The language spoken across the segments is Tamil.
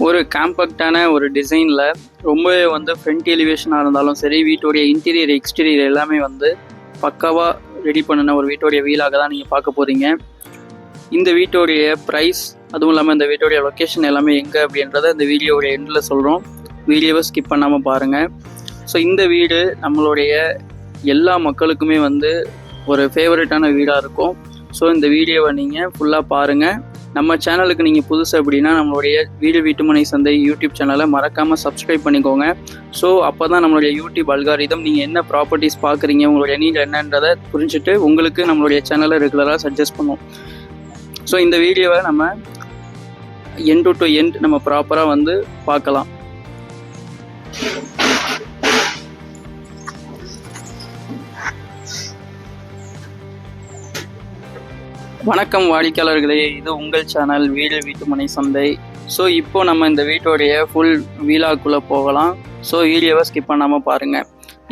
ஒரு காம்பேக்டான ஒரு டிசைனில் ரொம்பவே வந்து ஃப்ரண்ட் எலிவேஷனாக இருந்தாலும் சரி வீட்டுடைய இன்டீரியர் எக்ஸ்டீரியர் எல்லாமே வந்து பக்காவாக ரெடி பண்ணின ஒரு வீட்டுடைய வீலாக தான் நீங்கள் பார்க்க போகிறீங்க இந்த வீட்டுடைய ப்ரைஸ் அதுவும் இல்லாமல் இந்த வீட்டுடைய லொக்கேஷன் எல்லாமே எங்கே அப்படின்றத இந்த வீடியோடைய எண்டில் சொல்கிறோம் வீடியோவை ஸ்கிப் பண்ணாமல் பாருங்கள் ஸோ இந்த வீடு நம்மளுடைய எல்லா மக்களுக்குமே வந்து ஒரு ஃபேவரட்டான வீடாக இருக்கும். ஸோ இந்த வீடியோவை நீங்கள் ஃபுல்லாக பாருங்கள் நம்ம சேனலுக்கு நீங்கள் புதுசு அப்படின்னா நம்மளுடைய வீடு வீட்டுமனை சந்தை யூடியூப் சேனலை மறக்காமல் சப்ஸ்கிரைப் பண்ணிக்கோங்க. ஸோ அப்போ தான் நம்மளுடைய யூடியூப் அல்காரிதம் நீங்கள் என்ன ப்ராப்பர்ட்டிஸ் பார்க்குறீங்க உங்களுடைய நீட் என்னன்றதை புரிஞ்சுட்டு உங்களுக்கு நம்மளுடைய சேனலை ரெகுலராக சஜஸ்ட் பண்ணுவோம். ஸோ இந்த வீடியோவை நம்ம எண்ட் டு எண்ட் நம்ம ப்ராப்பராக வந்து பார்க்கலாம். வணக்கம் வாடிக்கையாளர்களே. இது உங்கள் சேனல் வீடு வீட்டுமனை சந்தை. ஸோ இப்போ நம்ம இந்த வீட்டோடைய ஃபுல் வீலாக்குள்ளே போகலாம். ஸோ வீடியோவை ஸ்கிப் பண்ணாமல் பாருங்கள்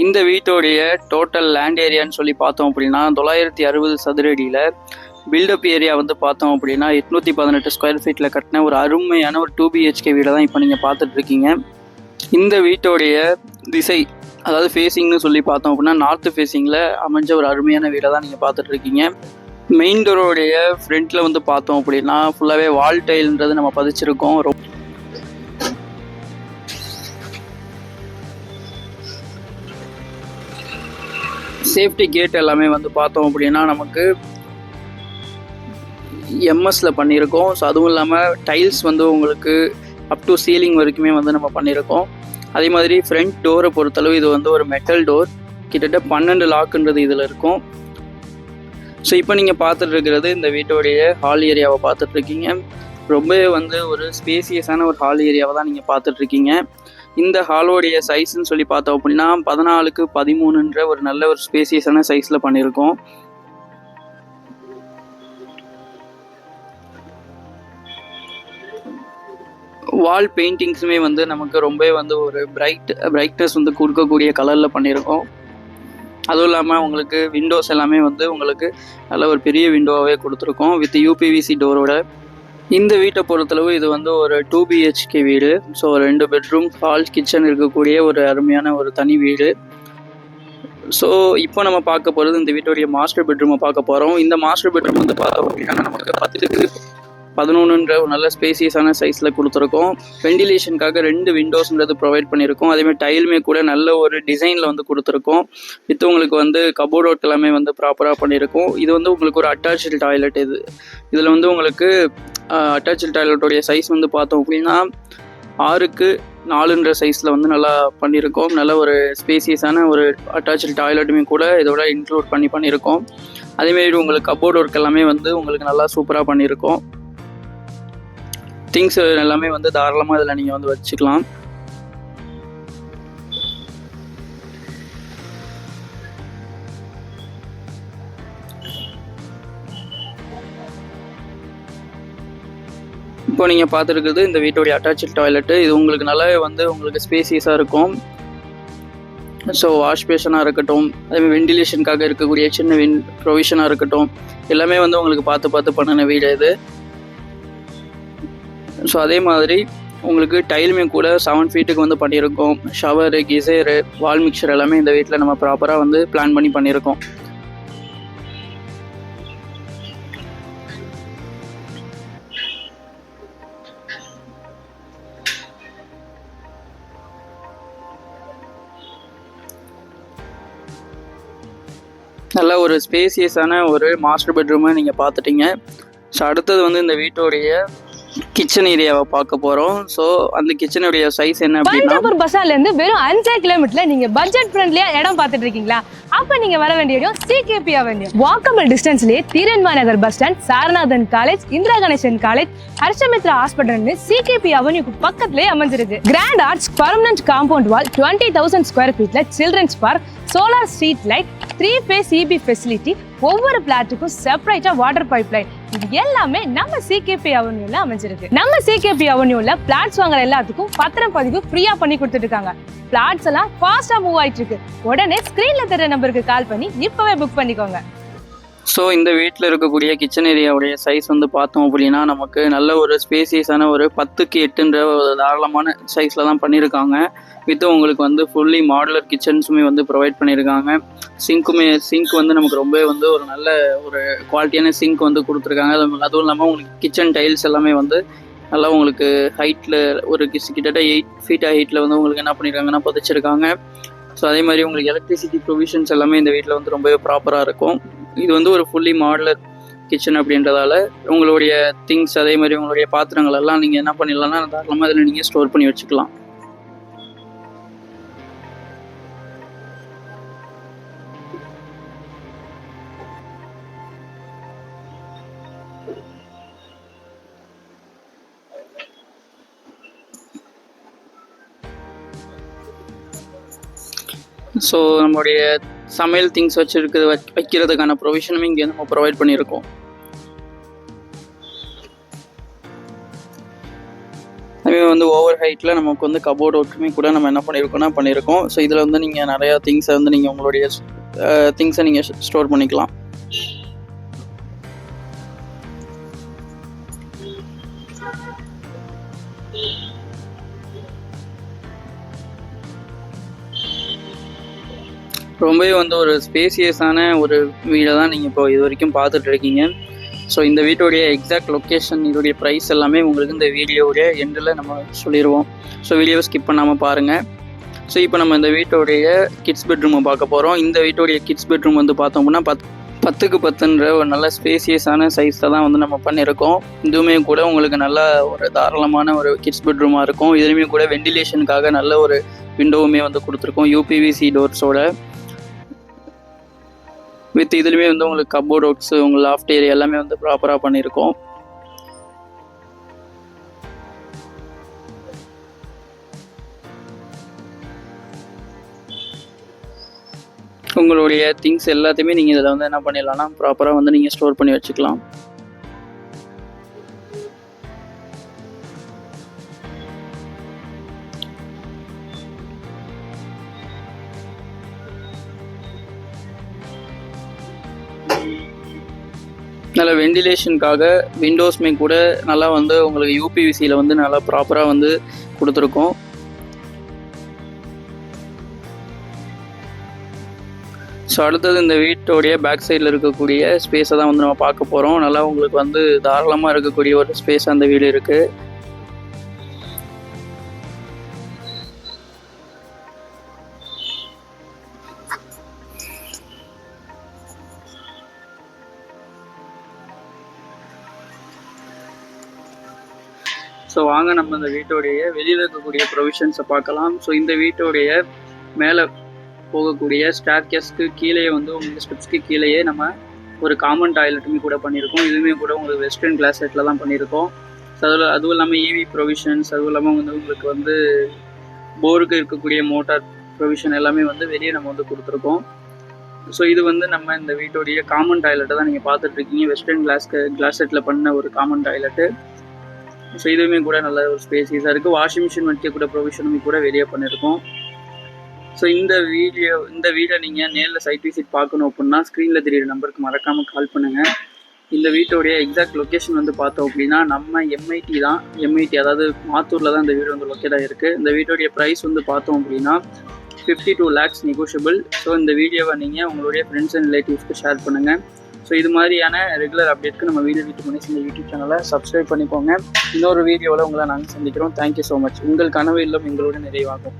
இந்த வீட்டோடைய டோட்டல் லேண்ட் ஏரியான்னு சொல்லி பார்த்தோம் அப்படின்னா தொள்ளாயிரத்தி அறுபது சதுரடியில் பில்டப் ஏரியா வந்து பார்த்தோம் அப்படின்னா எட்நூற்றி பதினெட்டு ஸ்கொயர் ஃபீட்டில் கட்டின ஒரு அருமையான ஒரு டூ பிஹெச்கே வீடை தான் இப்போ நீங்கள் பார்த்துட்டு இருக்கீங்க. இந்த வீட்டோடைய திசை அதாவது ஃபேஸிங்னு சொல்லி பார்த்தோம் அப்படின்னா நார்த்து ஃபேஸிங்கில் அமைஞ்ச ஒரு அருமையான வீடை தான் நீங்கள் பார்த்துட்டு இருக்கீங்க. மெயின் டோரோடைய ஃப்ரண்ட்டில் வந்து பார்த்தோம் அப்படின்னா ஃபுல்லாகவே வால் டைல்ன்றது நம்ம பதிச்சிருக்கோம். ரொம்ப சேஃப்டி கேட் எல்லாமே வந்து பார்த்தோம் அப்படின்னா நமக்கு எம்எஸ்ல பண்ணியிருக்கோம். ஸோ அதுவும் இல்லாமல் டைல்ஸ் வந்து உங்களுக்கு அப் டு சீலிங் வரைக்குமே வந்து நம்ம பண்ணியிருக்கோம். அதே மாதிரி ஃப்ரண்ட் டோரை பொறுத்தளவு இது வந்து ஒரு மெட்டல் டோர் கிட்டத்தட்ட பன்னெண்டு லாக்குன்றது இதில் இருக்கும். ஸோ இப்போ நீங்கள் பார்த்துட்டு இருக்கிறது இந்த வீட்டோடைய ஹால் ஏரியாவை பார்த்துட்டு இருக்கீங்க ரொம்பவே வந்து ஒரு ஸ்பேசியஸான ஒரு ஹால் ஏரியாவை தான் நீங்கள் பார்த்துட்டு இருக்கீங்க இந்த ஹாலோடைய சைஸ்ன்னு சொல்லி பார்த்தோம் அப்படின்னா பதினாலுக்கு பதிமூணுன்ற ஒரு நல்ல ஒரு ஸ்பேசியஸான சைஸில் பண்ணியிருக்கோம். வால் பெயிண்டிங்ஸுமே வந்து நமக்கு ரொம்பவே வந்து ஒரு பிரைட் பிரைட்னஸ் வந்து கொடுக்கக்கூடிய கலரில் பண்ணியிருக்கோம். அதுவும் இல்லாமல் உங்களுக்கு விண்டோஸ் எல்லாமே வந்து உங்களுக்கு நல்ல ஒரு பெரிய விண்டோவாகவே கொடுத்துருக்கோம். வித் யூபிவிசி டோரோட இந்த வீட்டை பொறுத்தளவு இது வந்து ஒரு டூ பிஹெச்கே வீடு. ஸோ ரெண்டு பெட்ரூம் ஹால் கிச்சன் இருக்கக்கூடிய ஒரு அருமையான ஒரு தனி வீடு. ஸோ இப்போ நம்ம பார்க்க போகிறது இந்த வீட்டுடைய மாஸ்டர் பெட்ரூமை பார்க்க போகிறோம் இந்த மாஸ்டர் பெட்ரூம் வந்து பார்த்தோம் அப்படின்னா நமக்கு பத்துக்கு பதினொன்றுன்ற ஒரு நல்ல ஸ்பேசியஸான சைஸில் கொடுத்துருக்கோம். வெண்டிலேஷனுக்காக ரெண்டு விண்டோஸ்ன்றது ப்ரொவைட் பண்ணியிருக்கோம். அதேமாதிரி டைலுமே கூட நல்ல ஒரு டிசைனில் வந்து கொடுத்துருக்கோம். வித் உங்களுக்கு வந்து கபோர்ட் ஒர்க் எல்லாமே வந்து ப்ராப்பராக பண்ணியிருக்கோம். இது வந்து உங்களுக்கு ஒரு அட்டாச்சு டாய்லெட் இது. இதில் வந்து உங்களுக்கு அட்டாச்சு டாய்லெட்டோடைய சைஸ் வந்து பார்த்தோம் அப்படின்னா ஆறுக்கு நாலுன்ற சைஸில் வந்து நல்லா பண்ணியிருக்கோம். நல்ல ஒரு ஸ்பேசியஸான ஒரு அட்டாச்சு டாய்லெட்டுமே கூட இதோட இன்க்ளூட் பண்ணி பண்ணியிருக்கோம். அதேமாரி உங்களுக்கு கபோர்ட் ஒர்க் எல்லாமே வந்து உங்களுக்கு நல்லா சூப்பராக பண்ணியிருக்கோம். திங்ஸ் எல்லாமே வந்து தாராளமாக இதில் நீங்கள் வந்து வச்சுக்கலாம். இப்போ நீங்கள் பார்த்துருக்குறது இந்த வீட்டோடைய அட்டாச்சு டாய்லெட்டு இது உங்களுக்கு நல்லாவே வந்து உங்களுக்கு ஸ்பேசியஸாக இருக்கும். ஸோ வாஷ் பேஷனாக இருக்கட்டும் அதேமாதிரி வெண்டிலேஷனுக்காக இருக்கக்கூடிய சின்ன வின் ப்ரொவிஷனாக இருக்கட்டும் எல்லாமே வந்து உங்களுக்கு பார்த்து பார்த்து பண்ணின வீடு இது. ஸோ அதே மாதிரி உங்களுக்கு டைலுமே கூட செவன் ஃபீட்டுக்கு வந்து பண்ணியிருக்கோம். ஷவரு கிசேரு வால் மிக்சர் எல்லாமே இந்த வீட்டில் நம்ம ப்ராப்பராக வந்து பிளான் பண்ணி பண்ணியிருக்கோம். நல்ல ஒரு ஸ்பேசியஸான ஒரு மாஸ்டர் பெட்ரூமை நீங்கள் பார்த்துட்டீங்க. ஸோ அடுத்தது வந்து இந்த வீட்டோடைய கிச்சன் ஏரியாவை பார்க்க போகிறோம் ஸோ அந்த கிச்சனுடைய சைஸ் என்ன அப்படின்னா பஸ் ஸ்டாண்ட்ல இருந்து வெறும் அஞ்சே கிலோமீட்டர்ல நீங்க பட்ஜெட் ஃப்ரெண்ட்லியா இடம் பார்த்துட்டு இருக்கீங்களா? அப்ப நீங்க வர வேண்டிய இடம் CKP avenue walkable டிஸ்டன்ஸ்லயே Dheeran Nagar bus stand Saranathan college Indira Ganesan college Harshamitra hospital CKP அவென்யூக்கு பக்கத்துலயே அமைஞ்சிருக்கு. Grand arts permanent compound wall twenty thousand square ஃபீட்ல children's park solar street light three phase EB facility ஒவ்வொரு பிளாட்டுக்கும் செப்பரேட்டா வாட்டர் பைப் லைன் இது எல்லாமே நம்ம சிகேபி அவென்யூல அமைஞ்சிருக்கு. நம்ம சிகேபி அவென்யூல பிளாட்ஸ் வாங்குற எல்லாத்துக்கும் பத்திரம் பதிவு ஃப்ரீயா பண்ணி கொடுத்துட்டு இருக்காங்க பிளாட்ஸ் எல்லாம் ஃபாஸ்டா மூவ் ஆயிட்டு இருக்கு. உடனே ஸ்கிரீன்ல தெரிய நம்பருக்கு கால் பண்ணி இப்பவே புக் பண்ணிக்கோங்க. ஸோ இந்த வீட்டில் இருக்கக்கூடிய கிச்சன் ஏரியாவுடைய சைஸ் வந்து பார்த்தோம் அப்படின்னா நமக்கு நல்ல ஒரு ஸ்பேசியஸான ஒரு பத்துக்கு எட்டுன்ற ஒரு தாராளமான சைஸில் தான் பண்ணியிருக்காங்க வித்து உங்களுக்கு வந்து ஃபுல்லி மாடுலர் கிச்சன்ஸுமே வந்து ப்ரொவைட் பண்ணியிருக்காங்க சிங்க்குமே சிங்க் வந்து நமக்கு ரொம்ப வந்து ஒரு நல்ல ஒரு குவாலிட்டியான சிங்க் வந்து கொடுத்துருக்காங்க. அது- அதுவும் இல்லாமல் உங்களுக்கு கிச்சன் டைல்ஸ் எல்லாமே வந்து நல்லா உங்களுக்கு ஹைட்டில் ஒரு கிட்டத்தட்ட எயிட் ஃபீட் ஹைட்டில் வந்து உங்களுக்கு என்ன பண்ணியிருக்காங்கன்னா பதிச்சிருக்காங்க. ஸோ அதே மாதிரி உங்களுக்கு எலக்ட்ரிசிட்டி ப்ரொவிஷன்ஸ் எல்லாமே இந்த வீட்டில் வந்து ரொம்பவே ப்ராப்பராக இருக்கும். இது வந்து ஒரு ஃபுல்லி மாடலர் கிச்சன் அப்படின்றதால உங்களுடைய திங்ஸ் அதே மாதிரி உங்களுடைய பாத்திரங்கள் எல்லாம் நீங்கள் என்ன பண்ணிடலாம்னா தாராளமாக அதில் நீங்கள் ஸ்டோர் பண்ணி வச்சுக்கலாம். ஸோ நம்முடைய சமையல் திங்ஸ் வச்சுருக்கிறது வைக்கிறதுக்கான ப்ரொவிஷனும் இங்கே நம்ம ப்ரொவைட் பண்ணியிருக்கோம். அதுவே வந்து ஓவர் ஹைட்டில் நமக்கு வந்து கபோர்ட் ஒர்க்குமே கூட நம்ம என்ன பண்ணியிருக்கோம்னா பண்ணியிருக்கோம் ஸோ இதில் வந்து நீங்கள் நிறையா திங்ஸை வந்து நீங்கள் உங்களுடைய திங்ஸை நீங்கள் ஸ்டோர் பண்ணிக்கலாம். ரொம்பவே வந்து ஒரு ஸ்பேசியஸான ஒரு வீடை தான் நீங்கள் இப்போ இது வரைக்கும் பார்த்துட்டு இருக்கீங்க. ஸோ இந்த வீட்டுடைய எக்ஸாக்ட் லொக்கேஷன் இதோடைய ப்ரைஸ் எல்லாமே உங்களுக்கு இந்த வீடியோவுடைய எண்டில் நம்ம சொல்லிடுவோம் ஸோ வீடியோவை ஸ்கிப் பண்ணாமல் பாருங்கள் ஸோ இப்போ நம்ம இந்த வீட்டோடைய கிட்ஸ் பெட்ரூமை பார்க்க போகிறோம் இந்த வீட்டோடைய கிட்ஸ் பெட்ரூம் வந்து பார்த்தோம்னா பத் பத்துக்கு பத்துன்ற ஒரு நல்ல ஸ்பேசியஸான சைஸில் தான் வந்து நம்ம பண்ணியிருக்கோம். இதுவுமே கூட உங்களுக்கு நல்ல ஒரு தாராளமான ஒரு கிட்ஸ் பெட்ரூமாக இருக்கும். இதுலேயுமே கூட வெண்டிலேஷனுக்காக நல்ல ஒரு விண்டோவுமே வந்து கொடுத்துருக்கோம். யூபிவிசி டோர்ஸோட வித் இதுலையுமே வந்து உங்களுக்கு கப்போர்ட் ஒர்க்ஸ் உங்கள் லாஃப்ட் ஏரியா எல்லாமே வந்து ப்ராப்பராக பண்ணியிருக்கோம் உங்களுடைய திங்ஸ் எல்லாத்தையுமே நீங்கள் இதில் வந்து என்ன பண்ணிடலாம்னா ப்ராப்பராக வந்து நீங்கள் ஸ்டோர் பண்ணி வச்சுக்கலாம். நல்ல வெண்டிலேஷனுக்காக விண்டோஸ்மே கூட நல்லா வந்து உங்களுக்கு யூபிவிசியில் வந்து நல்லா ப்ராப்பராக வந்து கொடுத்துருக்கோம். ஸோ அடுத்தது இந்த வீட்டோடைய பேக் சைடில் இருக்கக்கூடிய ஸ்பேஸை தான் வந்து நம்ம பார்க்க போகிறோம் நல்லா உங்களுக்கு வந்து தாராளமாக இருக்கக்கூடிய ஒரு ஸ்பேஸ் அந்த வீடு இருக்குது ஸோ வாங்க நம்ம இந்த வீட்டோடைய வெளியில் இருக்கக்கூடிய ப்ரொவிஷன்ஸை பார்க்கலாம். ஸோ இந்த வீட்டோடைய மேலே போகக்கூடிய ஸ்டார் கேஸ்க்கு கீழே வந்து உங்களுக்கு ஸ்டெப்ஸ்க்கு கீழேயே நம்ம ஒரு காமன் டாய்லெட்டுமே கூட பண்ணியிருக்கோம். இதுவுமே கூட உங்களுக்கு வெஸ்டர்ன் கிளாஸ் செட்டில் தான் பண்ணியிருக்கோம். ஸோ அதில் அதுவும் இல்லாமல் ஈவி ப்ரொவிஷன்ஸ் அதுவும் இல்லாமல் வந்து உங்களுக்கு வந்து போருக்கு இருக்கக்கூடிய மோட்டார் ப்ரொவிஷன் எல்லாமே வந்து வெளியே நம்ம வந்து கொடுத்துருக்கோம். ஸோ இது வந்து நம்ம இந்த வீட்டோடைய காமன் டாய்லெட்டை தான் நீங்கள் பார்த்துட்ருக்கீங்க வெஸ்டர்ன் கிளாஸ்க்கு கிளாஸ் செட்டில் பண்ண ஒரு காமன் டாய்லெட்டு ஸோ இதுவுமே கூட நல்ல ஒரு ஸ்பேசிஸாக இருக்குது வாஷிங் மிஷின் வைக்கக்கூட ப்ரொவிஷனுமே கூட வெளியே பண்ணியிருக்கோம் ஸோ இந்த வீடியோ இந்த வீடை நீங்கள் நேரில் சைட் விசிட் பார்க்கணும் அப்படின்னா ஸ்க்ரீனில் தெரியுற நம்பருக்கு மறக்காமல் கால் பண்ணுங்கள் இந்த வீட்டோடைய எக்ஸாக்ட் லொக்கேஷன் வந்து பார்த்தோம் அப்படின்னா நம்ம எம்ஐடி தான். எம்ஐடி அதாவது மாத்தூரில் தான் இந்த வீடு வந்து லொக்கேட் இருக்குது இந்த வீட்டோடைய ப்ரைஸ் வந்து பார்த்தோம் அப்படின்னா fifty two lakhs negotiable so இந்த வீடியோவை நீங்கள் உங்களுடைய ஃப்ரெண்ட்ஸ் அண்ட் ரிலேட்டிவ்ஸ்க்கு ஷேர் பண்ணுங்கள் ஸோ இது மாதிரியான ரெகுலர் அப்டேட்க்கு நம்ம வீடியோ வீட்டு மணிஸ் இந்த யூடியூப் சேனலை சப்ஸ்கிரைப் பண்ணிக்கோங்க. இன்னொரு வீடியோவில் உங்களை நாங்கள் சந்திக்கிறோம். தேங்க்யூ ஸோ மச் உங்கள் கனவு இல்லம் எங்களோட நிறைவாகும்.